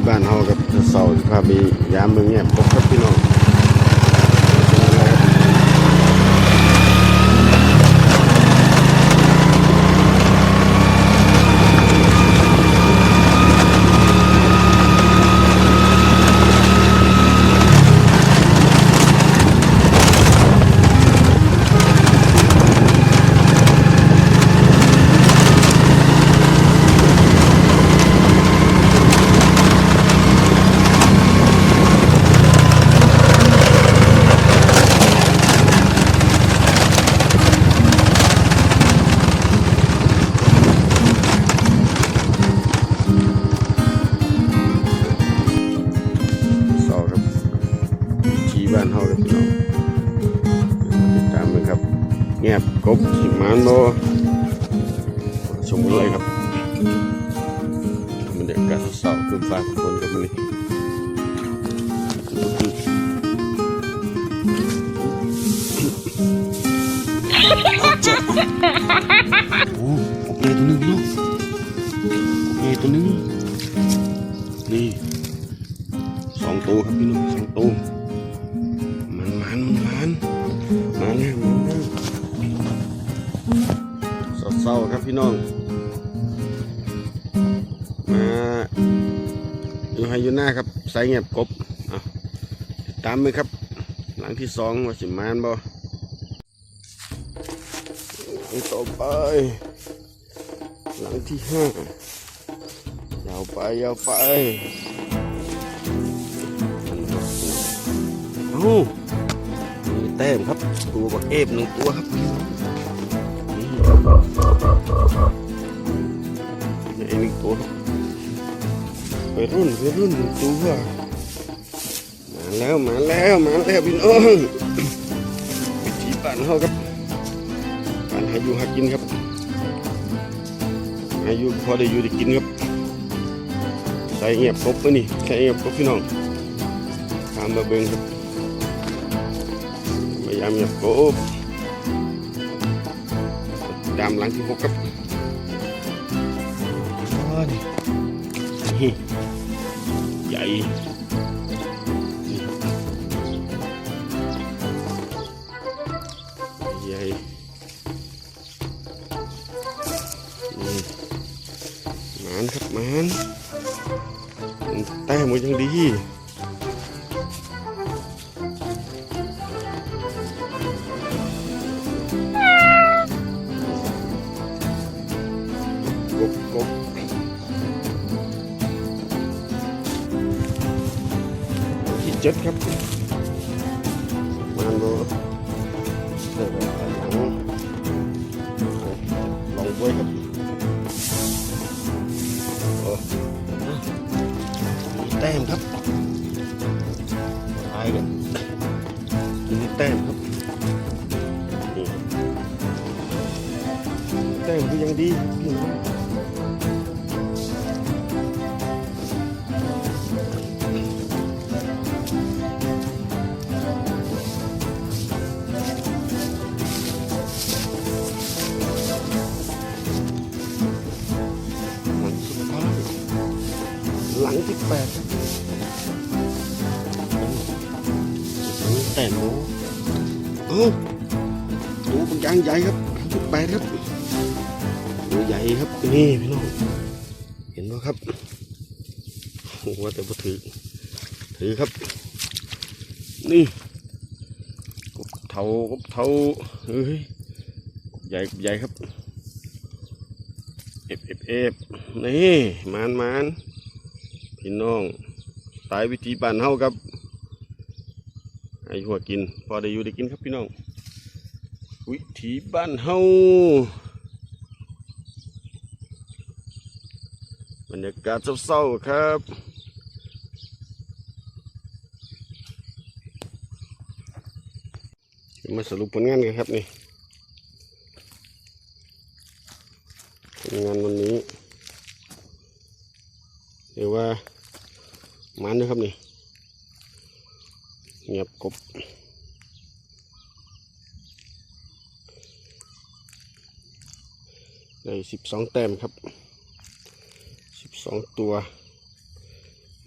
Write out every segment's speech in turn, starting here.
่บ้านเฮากับเสาร์พาไปยามเมืองเงียบพบกับพี่น้อง แงบกบสิมานโบชมกันเลยครับบรรยากาศเสาร์คือฟ้าฝนกับมันนี่โอ้กบใหญ่ตัวนึงพี่น้องกบใหญ่ตัวนึงนี่สองตัวครับพี่น้องสองตัว เศร้าครับพี่น้อง มาอยู่ให้อยู่หน้าครับใส่เงียบกบตามไปครับ หลังที่สองว่าสิมานบ่หลังต่อไป หลังที่ห้ายาวไปยาวไปเอ้มีแต้มครับ ตัวบักเอฟหนึ่งตัวครับ ไปรุ่นไปรุ่นหนึ่งตัวมาแล้วมาแล้วมาแล้วพี่น้องวิธีปั่นเขาครับปั่นหาอยู่หากินครับอายุพอได้อยู่ได้กินครับใส่เงียบครบแล้วนี่ใส่เงียบครบพี่น้องตามมาเบิ่งครับพยายามเงียบครบตามหลังที่หกครับอ้าวนี่นี่ ใหญ่ใหญ่มานครับมานแต้มมันยังดี เจ็ดครับมันโบเดี๋ยวหลังลองไว้ครับมีแต้มครับตายกันมีแต้มครับแต้มก็ยังดีพี่น้อง หลังที่แปดครับนี่แต่หนูเอ้าตัวเป็นยางใหญ่ครับชุดแปดครับตัวใหญ่ครับนี่พี่น้องเห็นไหมครับโอ้โหแต่พอถือถือครับ นี่กบเทากบเทาเฮ้ยใหญ่ใหญ่ครับเอฟเอฟเอฟนี่มานมาน พี่น้องตายวิธีบ้านเฮาครับให้หัวกิน พอได้อยู่ได้กินครับพี่น้อง วิถีบ้านเฮาบรรยากาศเศร้าๆครับมาสรุปผลงานกันครับนี่ผลงานวันนี้ เรียกว่ามันนะครับนี่เงียบกบได้สิบสองแต้มครับสิบสองตัว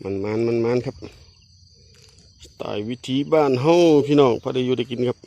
มันมันมันมันครับสไตล์วิถีบ้านเฮาพี่น้องพอได้อยู่ได้กินครับ